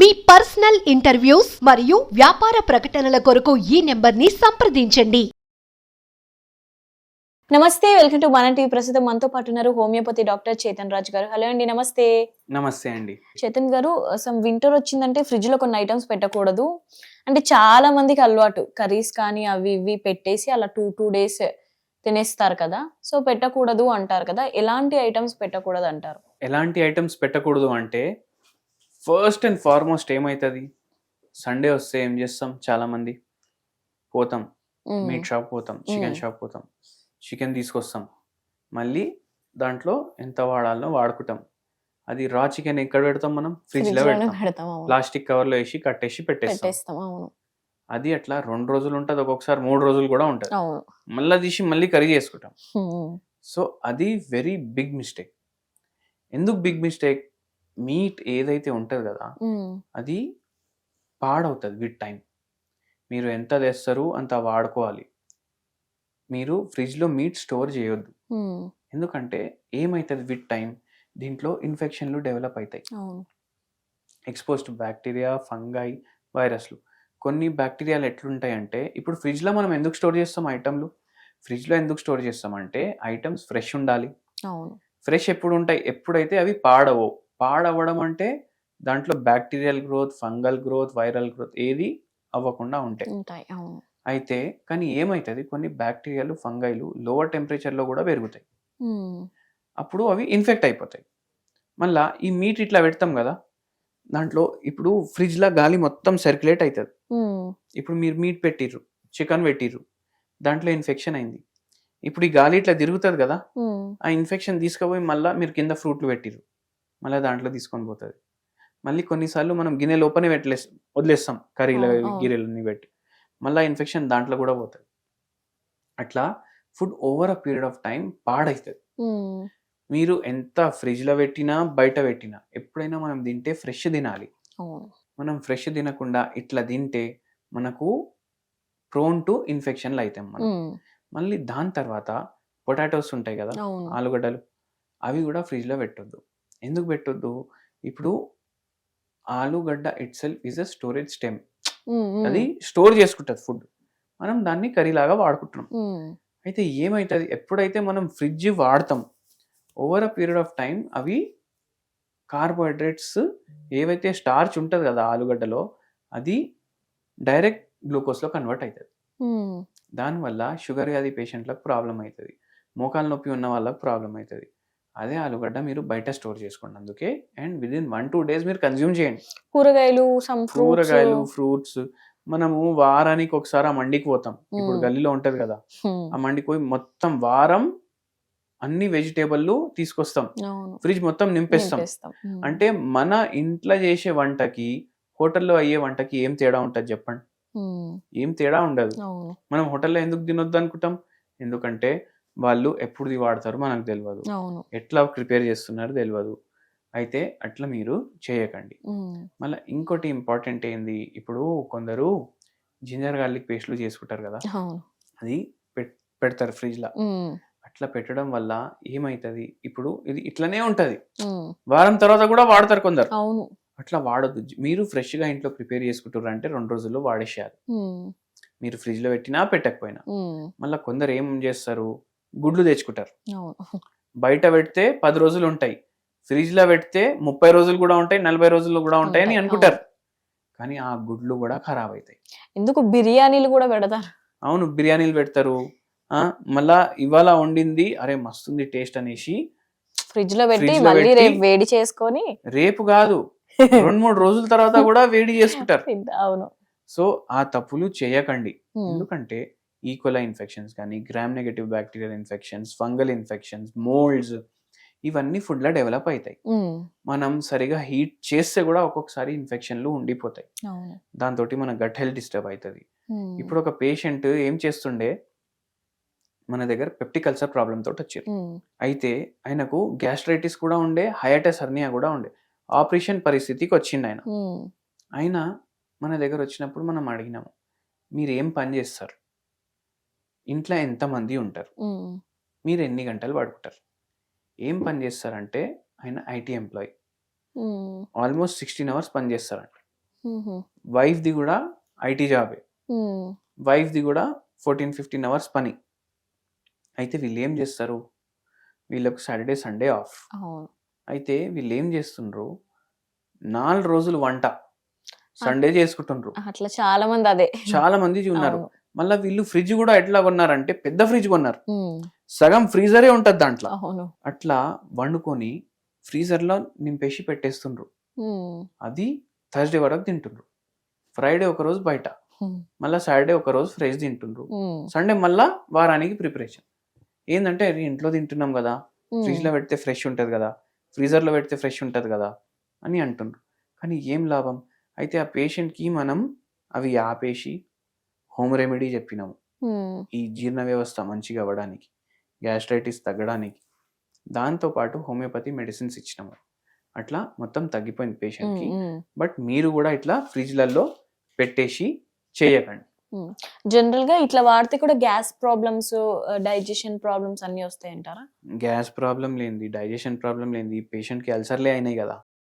మీ personal interviews మరియు వ్యాపార ప్రకటనల కొరకు ఈ నెంబర్ని సంప్రదించండి. నమస్తే వెల్కమ్ టు మన టీవీ. ప్రస్తుతం మనతో పాటు ఉన్నారు హోమియోపతి డాక్టర్ చేతన్ రాజ్ గారు. హలో అండి నమస్తే. నమస్తే అండి. చేతన్ గారు సమ్ వింటర్ వచ్చిందంటే ఫ్రిడ్జ్లో కొన్ని ఐటమ్స్ పెట్టకూడదు. అంటే చాలా మందికి అలవాటు. కర్రీస్ కానీ అవి ఇవి పెట్టేసి అలా టూ టూ డేస్ తినేస్తారు కదా. సో పెట్టకూడదు అంటారు కదా. ఎలాంటి ఐటమ్స్ పెట్టకూడదు అంటారు? ఎలాంటి ఐటమ్స్ పెట్టకూడదు అంటే ఫస్ట్ అండ్ ఫార్మోస్ట్ ఏమవుతుంది సండే వస్తే ఏం చేస్తాం? చాలా మంది పోతాం. మీట్ షాప్ పోతాం. చికెన్. షాప్ పోతాం. చికెన్ తీసుకొస్తాం. మళ్ళీ దాంట్లో ఎంత వాడాలో వాడుకుంటాం. అది రా చికెన్ ఎక్కడ పెడతాం మనం? ఫ్రిడ్జ్లో పెడతాం. ప్లాస్టిక్ కవర్లో వేసి కట్టేసి పెట్టేస్తాం. అది అట్లా రెండు రోజులు ఉంటుంది ఒక్కొక్కసారి మూడు రోజులు కూడా ఉంటుంది. మళ్ళీ తీసి మళ్ళీ కర్రీ చేసుకుంటాం. సో అది వెరీ బిగ్ మిస్టేక్ ఎందుకు బిగ్ మిస్టేక్ మీట్ ఏదైతే ఉంటుంది కదా. అది పాడవుతుంది విత్ టైం మీరు ఎంత తెస్తారు అంత వాడుకోవాలి. మీరు ఫ్రిడ్జ్లో మీట్ స్టోర్ చేయొద్దు. ఎందుకంటే ఏమవుతుంది విత్ టైం దీంట్లో ఇన్ఫెక్షన్లు డెవలప్ అవుతాయి ఎక్స్పోజ్డ్ బ్యాక్టీరియా ఫంగై వైరస్లు కొన్ని బ్యాక్టీరియాలు ఎట్లుంటాయంటే ఇప్పుడు ఫ్రిడ్జ్లో మనం ఎందుకు స్టోర్ చేస్తాం ఐటమ్లు ఫ్రిడ్జ్లో ఎందుకు స్టోర్ చేస్తామంటే ఐటమ్స్ ఫ్రెష్ ఉండాలి. ఫ్రెష్ ఎప్పుడు ఉంటాయి? ఎప్పుడైతే అవి పాడవో. పాడవడం అంటే దాంట్లో bacterial growth fungal growth viral growth ఏది అవ్వకుండా ఉంటాయి. అయితే కానీ ఏమవుతుంది కొన్ని బ్యాక్టీరియాలు ఫంగైలు లోవర్ టెంపరేచర్లో కూడా పెరుగుతాయి. అప్పుడు అవి ఇన్ఫెక్ట్ అయిపోతాయి. మళ్ళా ఈ మీట్ ఇట్లా పెడతాం కదా దాంట్లో ఇప్పుడు ఫ్రిడ్జ్లో గాలి మొత్తం సర్క్యులేట్ అవుతుంది. ఇప్పుడు మీరు మీట్ పెట్టిర్రు చికెన్ పెట్టిర్రు దాంట్లో ఇన్ఫెక్షన్ అయింది. ఇప్పుడు ఈ గాలి ఇట్లా తిరుగుతుంది కదా. ఆ ఇన్ఫెక్షన్ తీసుకుపోయి మళ్ళీ మీరు కింద ఫ్రూట్లు పెట్టిర్రు. మళ్ళీ దాంట్లో తీసుకొని పోతుంది. మళ్ళీ కొన్నిసార్లు మనం గిన్నె లోపలే పెట్టలేస్ వదిలేస్తాం కర్రీలు. గిన్నెలన్నీ పెట్టి. మళ్ళీ ఇన్ఫెక్షన్ దాంట్లో కూడా పోతుంది. అట్లా food over a period of time పాడవుతుంది మ్మ్. మీరు ఎంత ఫ్రిడ్జ్లో పెట్టినా బయట పెట్టినా ఎప్పుడైనా మనం తింటే ఫ్రెష్ తినాలి. మనం ఫ్రెష్ తినకుండా ఇట్లా తింటే మనకు ప్రోన్ టు ఇన్ఫెక్షన్లు అవుతాం మనం. మళ్ళీ దాని తర్వాత పొటాటోస్ ఉంటాయి కదా ఆలుగడ్డలు అవి కూడా ఫ్రిడ్జ్లో పెట్టొద్దు. ఎందుకు పెట్టొద్దు? ఇప్పుడు ఆలుగడ్డ itself is a storage stem. అది స్టోర్ చేసుకుంటుంది ఫుడ్ మనం దాన్ని కర్రీలాగా వాడుకుంటున్నాం. అయితే ఏమవుతుంది ఎప్పుడైతే మనం ఫ్రిడ్జ్ వాడతాం over a period of time అవి కార్బోహైడ్రేట్స్ ఏవైతే స్టార్చ్ ఉంటుంది కదా ఆలుగడ్డలో అది డైరెక్ట్ గ్లూకోజ్లో కన్వర్ట్ అవుతుంది. దానివల్ల షుగర్ వ్యాధి పేషెంట్లకు ప్రాబ్లం అవుతుంది మోకాలు నొప్పి ఉన్న వాళ్ళకి ప్రాబ్లం అవుతుంది అదే ఆలుగడ్డ మీరు బయట స్టోర్ చేసుకోండి అందుకే. And with in one two days మీరు కన్జ్యూమ్ చేయండి. కూరగాయలు కూరగాయలు ఫ్రూట్స్. మనము వారానికి ఒకసారి ఆ మండికి పోతాం. ఇప్పుడు Hmm. గల్లీలో ఉంటది కదా. ఆ మండికి పోయి మొత్తం వారం అన్ని వెజిటేబుల్లు తీసుకొస్తాం. ఫ్రిడ్జ్ మొత్తం నింపేస్తాం. మ్మ్. అంటే మన ఇంట్లో చేసే వంటకి హోటల్లో అయ్యే వంటకి ఏం తేడా ఉంటుంది చెప్పండి. ఏం తేడా ఉండదు. మనం హోటల్లో ఎందుకు తినొద్దు అనుకుంటాం? ఎందుకంటే వాళ్ళు ఎప్పుడుది వాడతారు మనకు తెలియదు ఎట్లా ప్రిపేర్ చేస్తున్నారు తెలియదు అయితే అట్లా మీరు చేయకండి. మళ్ళీ ఇంకోటి ఇంపార్టెంట్ ఏంది? ఇప్పుడు కొందరు జింజర్ గార్లిక్ పేస్ట్లు చేసుకుంటారు కదా? అది పెడతారు ఫ్రిడ్జ్లో. అట్లా పెట్టడం వల్ల ఏమవుతుంది ఇప్పుడు ఇది ఇట్లనే ఉంటుంది. వారం తర్వాత కూడా వాడతారు కొందరు. అవును. అట్లా వాడొద్దు. మీరు ఫ్రెష్గా ఇంట్లో ప్రిపేర్ చేసుకుంటారు అంటే రెండు రోజుల్లో వాడేసేయాలి. మీరు ఫ్రిడ్జ్లో పెట్టినా పెట్టకపోయినా. మళ్ళీ కొందరు ఏం చేస్తారు? గుడ్లు తెచ్చుకుంటారు. బయట పెడితే పది రోజులు ఉంటాయి. ఫ్రిడ్జ్లో పెడితే ముప్పై రోజులు కూడా ఉంటాయి నలభై రోజులు కూడా ఉంటాయి అని అనుకుంటారు. కానీ ఆ గుడ్లు కూడా ఖరాబ్ అవుతాయి ఎందుకు బిర్యానీలు కూడా పెడతారు? అవును బిర్యానీలు పెడతారు. ఆ, మళ్ళా ఇవాళ వండింది అరే మస్తుంది టేస్ట్ అనేసి ఫ్రిడ్జ్లో పెట్టి లో మళ్ళీ రేపు వేడి చేసుకొని రేపు కాదు రెండు మూడు రోజుల తర్వాత కూడా వేడి చేసుకుంటారు. అవును. సో ఆ తప్పులు చేయకండి. ఎందుకంటే ఈకోలా ఇన్ఫెక్షన్స్ కానీ gram negative bacterial infections fungal infections molds ఇవన్నీ ఫుడ్లో డెవలప్ అవుతాయి. మనం సరిగా హీట్ చేస్తే కూడా ఒక్కొక్కసారి ఇన్ఫెక్షన్లు ఉండిపోతాయి దాంతో మన గట్ హెల్త్ డిస్టర్బ్ అవుతుంది. ఇప్పుడు ఒక పేషెంట్ ఏం చేస్తుండే మన దగ్గర పెప్టికల్చర్ ప్రాబ్లమ్ తోటి వచ్చారు. అయితే ఆయనకు గ్యాస్ట్రైటిస్ కూడా ఉండే హయాటస్ హర్నియా కూడా ఉండే ఆపరేషన్ పరిస్థితికి వచ్చిండు ఆయన. ఆయన మన దగ్గర వచ్చినప్పుడు మనం అడిగినాము మీరు ఏం పని చేస్తారు ఇంట్లో ఎంతమంది ఉంటారు. మీరు ఎన్ని గంటలు పడుకుంటారు? ఏం పని చేస్తారంటే ఆయన IT employee. Almost sixteen hours పని చేస్తారంట. వైఫ్ది కూడా ఐటీ జాబే. వైఫ్ది కూడా ఫోర్టీన్ ఫిఫ్టీన్ అవర్స్ పని. అయితే వీళ్ళు ఏం చేస్తారు? వీళ్ళకు సాటర్డే సండే ఆఫ్. అయితే వీళ్ళు ఏం చేస్తుండ్రు? నాలుగు రోజులు వంట. సండే చేసుకుంటుండ్రు. అట్లా చాలా మంది అదే. చాలా మంది ఉన్నారు. మళ్ళీ వీళ్ళు ఫ్రిడ్జ్ కూడా ఎట్లా కొన్నారంటే పెద్ద ఫ్రిడ్జ్ కొన్నారు. సగం ఫ్రీజరే ఉంటది దాంట్లో. అట్లా వండుకొని ఫ్రీజర్లో నింపేసి పెట్టేస్తుండ్రు. అది థర్స్డే వరకు తింటుండ్రు. ఫ్రైడే ఒక రోజు బయట. మళ్ళీ సాటర్డే ఒక రోజు ఫ్రెష్ తింటుండ్రు. సండే మళ్ళా వారానికి ప్రిపరేషన్. ఏంటంటే ఇంట్లో తింటున్నాం కదా. మ్మ్. ఫ్రిడ్జ్లో పెడితే ఫ్రెష్ ఉంటుంది కదా. ఫ్రీజర్లో పెడితే ఫ్రెష్ ఉంటుంది కదా. అని అంటుండ్రు. కానీ ఏం లాభం? అయితే ఆ పేషెంట్కి మనం అవి ఆపేసి హోమ్ రెమెడీ చెప్పినాము. ఈ జీర్ణ వ్యవస్థ మంచిగా అవ్వడానికి గ్యాస్ట్రైటిస్ తగ్గడానికి దాంతోపాటు హోమియోపతి మెడిసిన్స్ ఇచ్చినాము. అట్లా మొత్తం తగ్గిపోయింది పేషెంట్కి. బట్ మీరు కూడా ఇట్లా ఫ్రిడ్జ్లలో పెట్టేసి చేయకండి. జనరల్గా ఇట్లా వాడితే కూడా గ్యాస్ ప్రాబ్లమ్స్ డైజెషన్ ప్రాబ్లమ్స్ అన్ని వస్తాయి అంటారా గ్యాస్ ప్రాబ్లం లేనిది డైజెషన్ ప్రాబ్లం లేనిది పేషెంట్కి అల్సర్లే అయినాయి కదా.